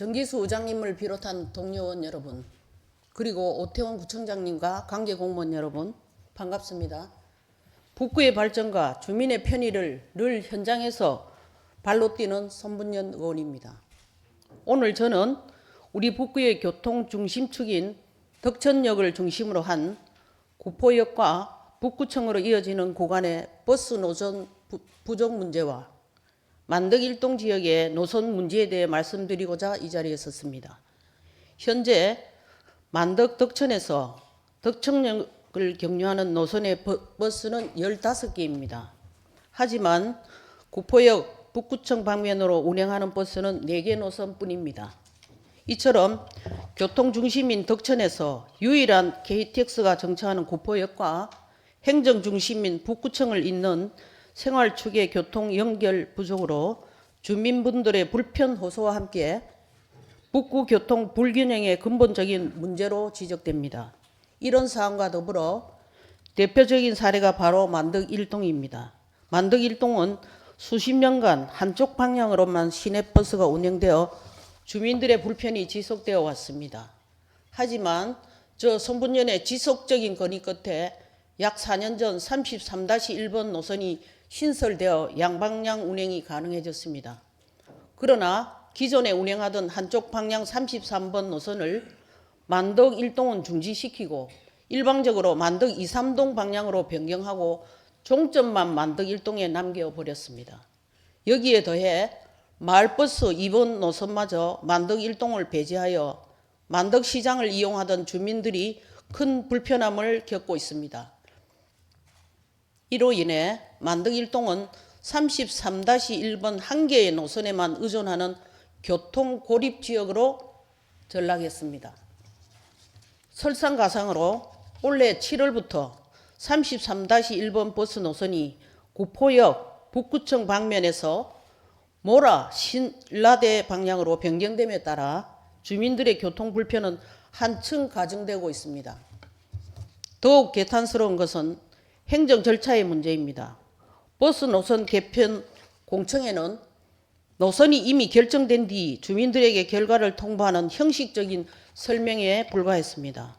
정기수 의장님을 비롯한 동료원 여러분, 그리고 오태원 구청장님과 관계 공무원 여러분, 반갑습니다. 북구의 발전과 주민의 편의를 늘 현장에서 발로 뛰는 손분연 의원입니다. 오늘 저는 우리 북구의 교통 중심축인 덕천역을 중심으로 한 구포역과 북구청으로 이어지는 구간의 버스 노선 부- 부족 문제와 만덕 일동 지역의 노선 문제에 대해 말씀드리고자 이 자리에 섰습니다. 현재 만덕 덕천에서 덕천역을 경유하는 노선의 버- 버스는 15개입니다. 하지만 구포역 북구청 방면으로 운행하는 버스는 4개 노선뿐입니다. 이처럼 교통 중심인 덕천에서 유일한 KTX가 정차하는 구포역과 행정 중심인 북구청을 잇는 생활 축의 교통 연결 부족으로 주민분들의 불편 호소와 함께 북구 교통 불균형의 근본적인 문제로 지적됩니다. 이런 사안과 더불어 대표적인 사례가 바로 만덕 일동입니다. 만덕 일동은 수십 년간 한쪽 방향으로만 시내버스가 운행되어 주민들의 불편이 지속되어 왔습니다. 하지만 저 송분연의 지속적인 건의 끝에 약 4년 전 33-1번 노선이 신설되어 양방향 운행이 가능해졌습니다. 그러나 기존에 운행하던 한쪽 방향 33번 노선을 만덕 1동은 중지시키고 일방적으로 만덕 2, 3동 방향으로 변경하고 종점만 만덕 1동에 남겨버렸습니다. 여기에 더해 마을버스 2번 노선마저 만덕 1동을 배제하여 만덕 시장을 이용하던 주민들이 큰 불편함을 겪고 있습니다. 이로 인해 만덕 일동은 33-1번 한 개의 노선에만 의존하는 교통 고립 지역으로 전락했습니다. 설상가상으로 올해 7월부터 33-1번 버스 노선이 구포역 북구청 방면에서 모라 신라대 방향으로 변경됨에 따라 주민들의 교통 불편은 한층 가중되고 있습니다. 더욱 개탄스러운 것은 행정 절차의 문제입니다. 버스 노선 개편 공청회는 노선이 이미 결정된 뒤 주민들에게 결과를 통보하는 형식적인 설명에 불과했습니다.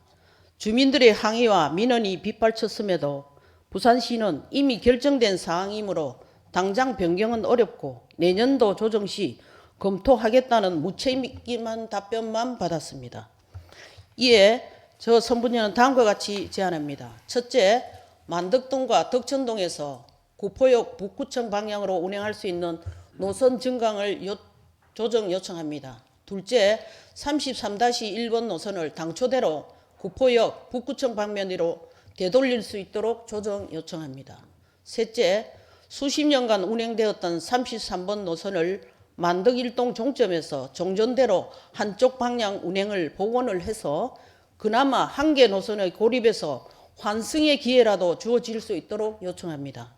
주민들의 항의와 민원이 빗발쳤음에도 부산시는 이미 결정된 사항이므로 당장 변경은 어렵고 내년도 조정 시 검토하겠다는 무책임한 답변만 받았습니다. 이에 저 선분위는 다음과 같이 제안합니다. 첫째, 만덕동과 덕천동에서 구포역 북구청 방향으로 운행할 수 있는 노선 증강을 요- 조정 요청합니다. 둘째, 33-1번 노선을 당초대로 구포역 북구청 방면으로 되돌릴 수 있도록 조정 요청합니다. 셋째, 수십 년간 운행되었던 33번 노선을 만덕 일동 종점에서 종전대로 한쪽 방향 운행을 복원을 해서 그나마 한 개 노선의 고립에서 환승의 기회라도 주어질 수 있도록 요청합니다.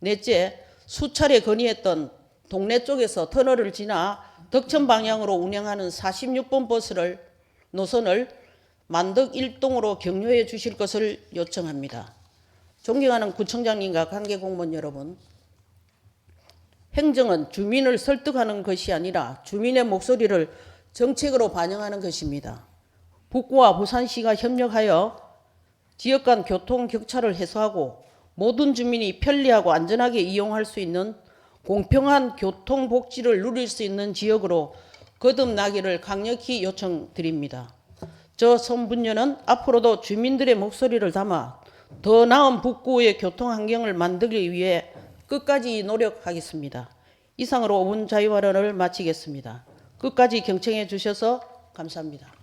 넷째, 수차례 건의했던 동네 쪽에서 터널을 지나 덕천 방향으로 운행하는 46번 버스를 노선을 만덕 일동으로 경유해 주실 것을 요청합니다. 존경하는 구청장님과 관계 공무원 여러분, 행정은 주민을 설득하는 것이 아니라 주민의 목소리를 정책으로 반영하는 것입니다. 북구와 부산시가 협력하여 지역 간 교통 격차를 해소하고 모든 주민이 편리하고 안전하게 이용할 수 있는 공평한 교통 복지를 누릴 수 있는 지역으로 거듭나기를 강력히 요청드립니다. 저 손분녀는 앞으로도 주민들의 목소리를 담아 더 나은 북구의 교통 환경을 만들기 위해 끝까지 노력하겠습니다. 이상으로 5분 자유 발언을 마치겠습니다. 끝까지 경청해 주셔서 감사합니다.